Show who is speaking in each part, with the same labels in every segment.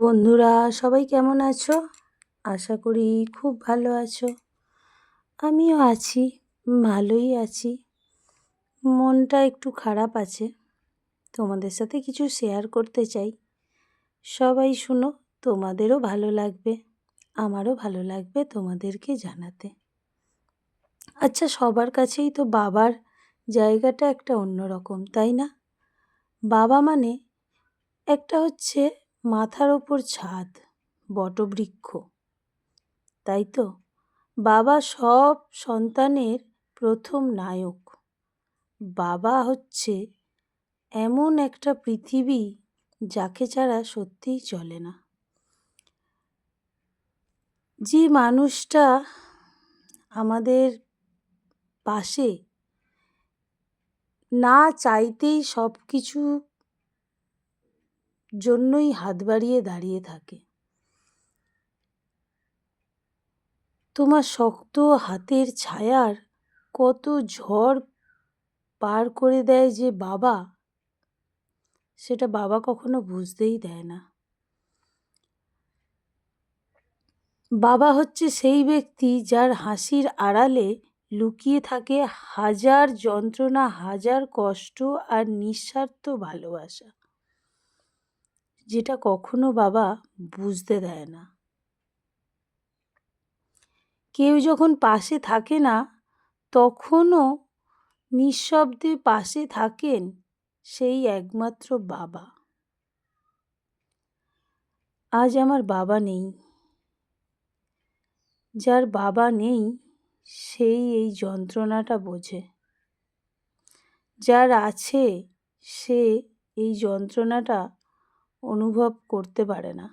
Speaker 1: বন্ধুরা, সবাই কেমন আছো? আশা করি খুব ভালো আছো। আমিও আছি, ভালোই আছি। মনটা একটু খারাপ আছে। তোমাদের সাথে কিছু শেয়ার করতে চাই। সবাই শুনো, তোমাদেরও ভালো লাগবে, আমারও ভালো লাগবে তোমাদেরকে জানাতে। আচ্ছা সবার কাছেই তো বাবার জায়গাটা একটা অন্যরকম, তাই না? বাবা মানে একটা হচ্ছে মাথার ওপর ছাদ, বটবৃক্ষ। তাই তো? বাবা সব সন্তানের প্রথম নায়ক। বাবা হচ্ছে এমন একটা পৃথিবী যাকে ছাড়া সত্যিই চলে না। যে মানুষটা আমাদের পাশে না চাইতেই সব কিছু জন্যই হাত বাড়িয়ে দাঁড়িয়ে থাকে। তোমার শক্ত হাতের ছায়ার কত ঝড় পার করে দেয় যে বাবা, সেটা বাবা কখনো বুঝতেই দেয় না। বাবা হচ্ছে সেই ব্যক্তি যার হাসির আড়ালে লুকিয়ে থাকে হাজার যন্ত্রণা, হাজার কষ্ট আর নিঃস্বার্থ ভালোবাসা। যেটা কখনো বাবা বুঝতে দেয় না। কেউ যখন পাশে থাকে না, তখনও নিঃশব্দে পাশে থাকেন সেই একমাত্র বাবা। আজ আমার বাবা নেই। যার বাবা নেই, সেই এই যন্ত্রণাটা বোঝে। যার আছে, সে এই যন্ত্রণাটা অনুভব করতে পারে না।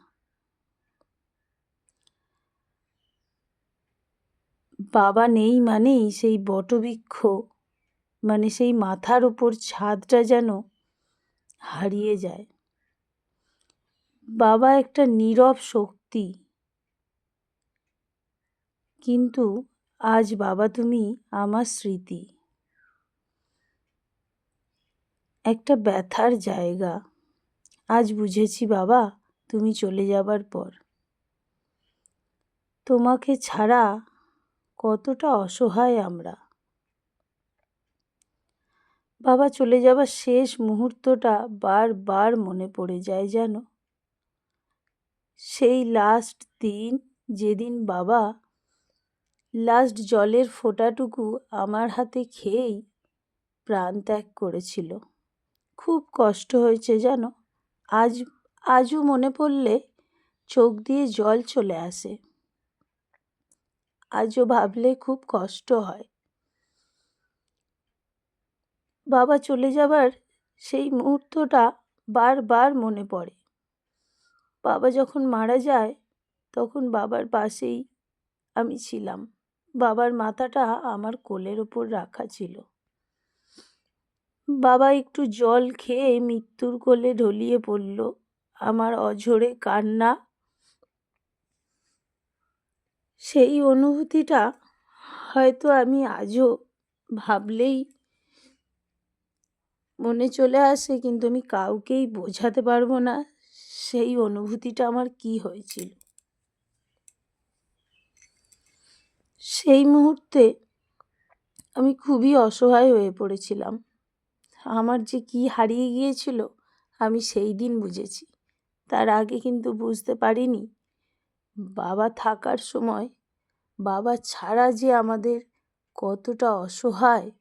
Speaker 1: বাবা নেই মানেই সেই বটবৃক্ষ মানে সেই মাথার ওপর ছাদটা যেন হারিয়ে যায়। বাবা একটা নীরব শক্তি। কিন্তু আজ বাবা তুমি আমার স্মৃতি। একটা ব্যথার জায়গা। আজ বুঝেছি বাবা, তুমি চলে যাবার পর। তোমাকে ছাড়া কতটা অসহায় আমরা। বাবা, চলে যাবার শেষ মুহূর্তটা বারবার মনে পড়ে যায় যেন সেই লাস্ট দিন, যেদিন বাবা লাস্ট জলের ফোঁটাটুকু আমার হাতে খেয়েই প্রাণ ত্যাগ করেছিল। খুব কষ্ট হয়েছে জানো? আজ, আজও মনে পড়লে চোখ দিয়ে জল চলে আসে। আজও ভাবলে খুব কষ্ট হয়। বাবা চলে যাবার সেই মুহূর্তটা বারবার মনে পড়ে। বাবা যখন মারা যায়, তখন বাবার পাশেই আমি ছিলাম। বাবার মাথাটা আমার কোলের ওপর রাখা ছিল। বাবা একটু জল খেয়ে মৃত্যুর কোলে ঢলিয়ে পড়ল। আমার অঝরে কান্না। সেই অনুভূতিটা হয়তো আমি আজও ভাবলেই মনে চলে আসে, কিন্তু আমি কাউকেই বোঝাতে পারব না সেই অনুভূতিটা আমার কি হয়েছিল। সেই মুহূর্তে আমি খুবই অসহায় হয়ে পড়েছিলাম। আমার যে কি হারিয়ে গিয়েছিল, আমি সেই দিন বুঝেছি। তার আগে কিন্তু বুঝতে পারিনি। বাবা থাকার সময়, বাবা ছাড়া যে আমাদের কতটা অসহায়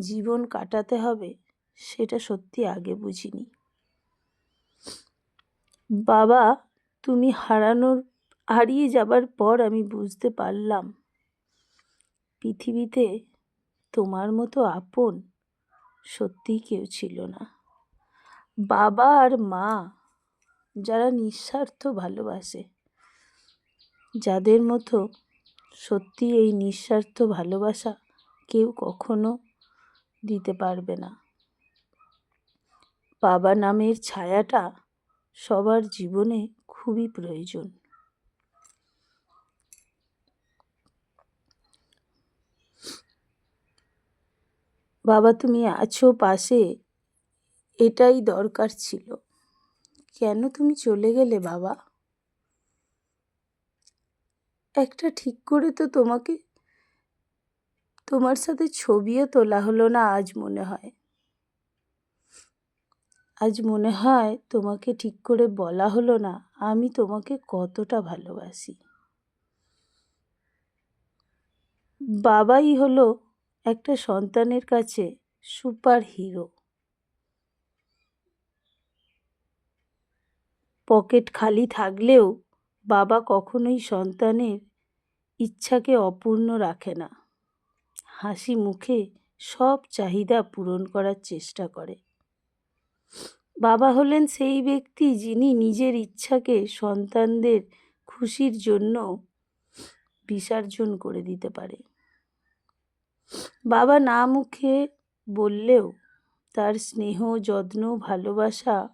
Speaker 1: জীবন কাটাতে হবে, সেটা সত্যি আগে বুঝিনি। বাবা, তুমি হারানোর, হারিয়ে যাবার পর আমি বুঝতে পারলাম। পৃথিবীতে তোমার মতো আপন সত্যিই কেউ ছিল না। বাবা আর মা, যারা নিঃস্বার্থ ভালোবাসে, যাদের মতো সত্যি এই নিঃস্বার্থ ভালোবাসা কেউ কখনো দিতে পারবে না। বাবা নামের ছায়াটা সবার জীবনে খুবই প্রয়োজন। বাবা তুমি আছো পাশে। এটাই দরকার ছিল। কেন তুমি চলে গেলে বাবা? একটা ঠিক করে তো তোমাকে, তোমার সাথে ছবিও তোলা হলো না আজ মনে হয়। আজ মনে হয় তোমাকে ঠিক করে বলা হলো না, আমি তোমাকে কতটা ভালোবাসি। বাবাই হলো একটা সন্তানের কাছে সুপার হিরো। পকেট খালি থাকলেও বাবা কখনোই সন্তানের ইচ্ছাকে অপূর্ণ রাখে না। হাসি মুখে সব চাহিদা পূরণ করার চেষ্টা করে। বাবা হলেন সেই ব্যক্তি যিনি নিজের ইচ্ছাকে সন্তানদের খুশির জন্য বিসর্জন করে দিতে পারে। বাবা না মুখে বললেও তার স্নেহ, যত্ন, ভালোবাসা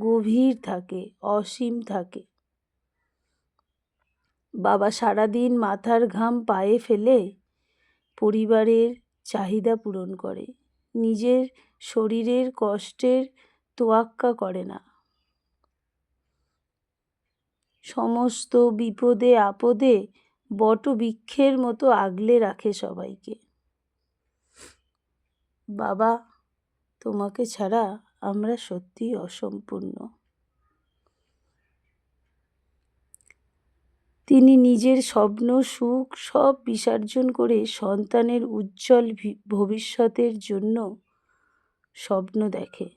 Speaker 1: গভীর থাকে, অসীম থাকে। বাবা সারাদিন মাথার ঘাম পায়ে ফেলে পরিবারের চাহিদা পূরণ করে, নিজের শরীরের কষ্টের তোয়াক্কা করে না। সমস্ত বিপদে, আপদে বট বটবৃক্ষের মতো আগলে রাখে সবাইকে। বাবা, তোমাকে ছাড়া আমরা সত্যিই অসম্পূর্ণ। তিনি নিজের স্বপ্ন, সুখ সব বিসর্জন করে সন্তানের উজ্জ্বল ভবিষ্যতের জন্য স্বপ্ন দেখে,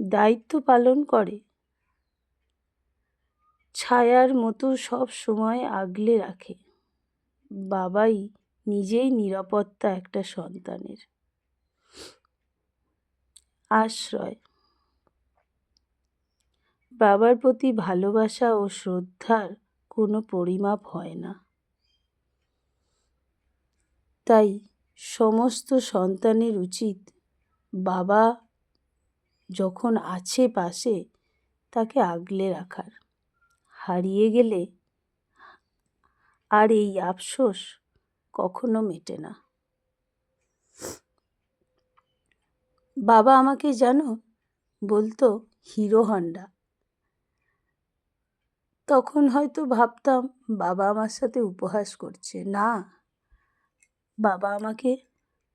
Speaker 1: দায়িত্ব পালন করে। ছায়ার মতো সব সময় আগলে রাখে। বাবাই নিজেই নিরাপত্তা একটা সন্তানের। আশ্রয়। বাবার প্রতি ভালোবাসা ও শ্রদ্ধার কোনো পরিমাপ হয় না। তাই সমস্ত সন্তানের উচিত বাবা যখন আছে পাশে তাকে আগলে রাখার। হারিয়ে গেলে আর এই আফসোস কখনো মেটে না। বাবা আমাকে জানো বলতো হিরো হন্ডা। তখন হয়তো ভাবতাম বাবা আমার সাথে উপহাস করছে। না, বাবা আমাকে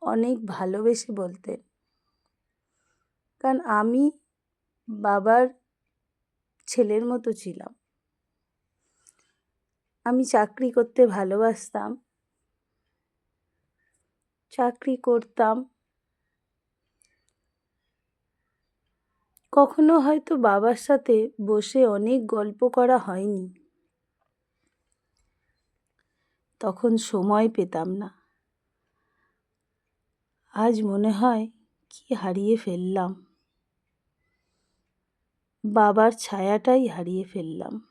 Speaker 1: অনেক ভালোবেসে বলতেন। কারণ আমি বাবার ছেলের মতো ছিলাম। আমি চাকরি করতে ভালোবাসতাম। চাকরি করতাম কখনো হয়তো বাবার সাথে বসে অনেক গল্প করা হয়নি। তখন সময় পেতাম না। আজ মনে হয় কি হারিয়ে ফেললাম। বাবার ছায়াটাই হারিয়ে ফেললাম।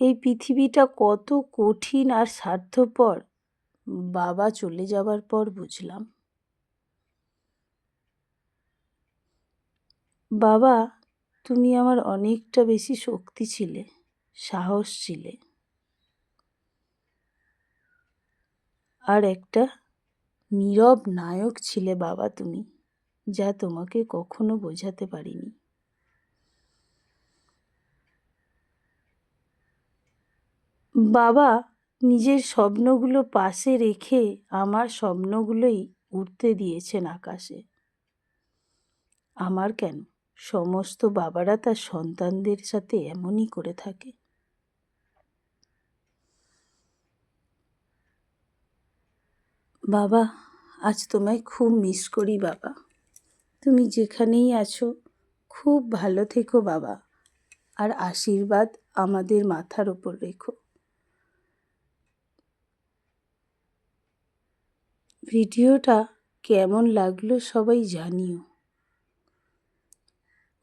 Speaker 1: এই পৃথিবীটা কত কঠিন আর স্বার্থপর। বাবা চলে যাবার পর বুঝলাম। বাবা, তুমি আমার অনেকটা বেশি শক্তি ছিলে, সাহস ছিলে। আর একটা নীরব নায়ক ছিলে বাবা তুমি, যা তোমাকে কখনো বোঝাতে পারিনি। বাবা, নিজের স্বপ্নগুলো পাশে রেখে আমার স্বপ্নগুলোই উঠতে দিয়েছেন আকাশে। আমার কেন? সমস্ত বাবারা তার সন্তানদের সাথে এমনই করে থাকে। বাবা, আজ তোমায় খুব মিস করি বাবা। তুমি যেখানেই আছো, খুব ভালো থেকো বাবা। আর আশীর্বাদ আমাদের মাথার ওপর রেখো। ভিডিওটা কেমন লাগল সবাই জানিও।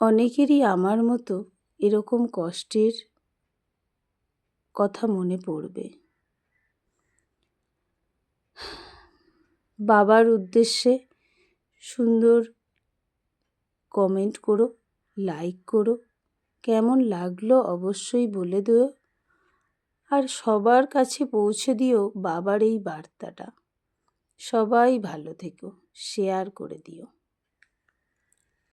Speaker 1: অনেকেরই আমার মতো এরকম কষ্টের কথা মনে পড়বে। বাবার উদ্দেশ্যে সুন্দর কমেন্ট করো লাইক করো, কেমন লাগল অবশ্যই বলে দিও, আর সবার কাছে পৌঁছে দিও বাবার এই বার্তাটা। সবাই ভালো থেকো শেয়ার করে দিও।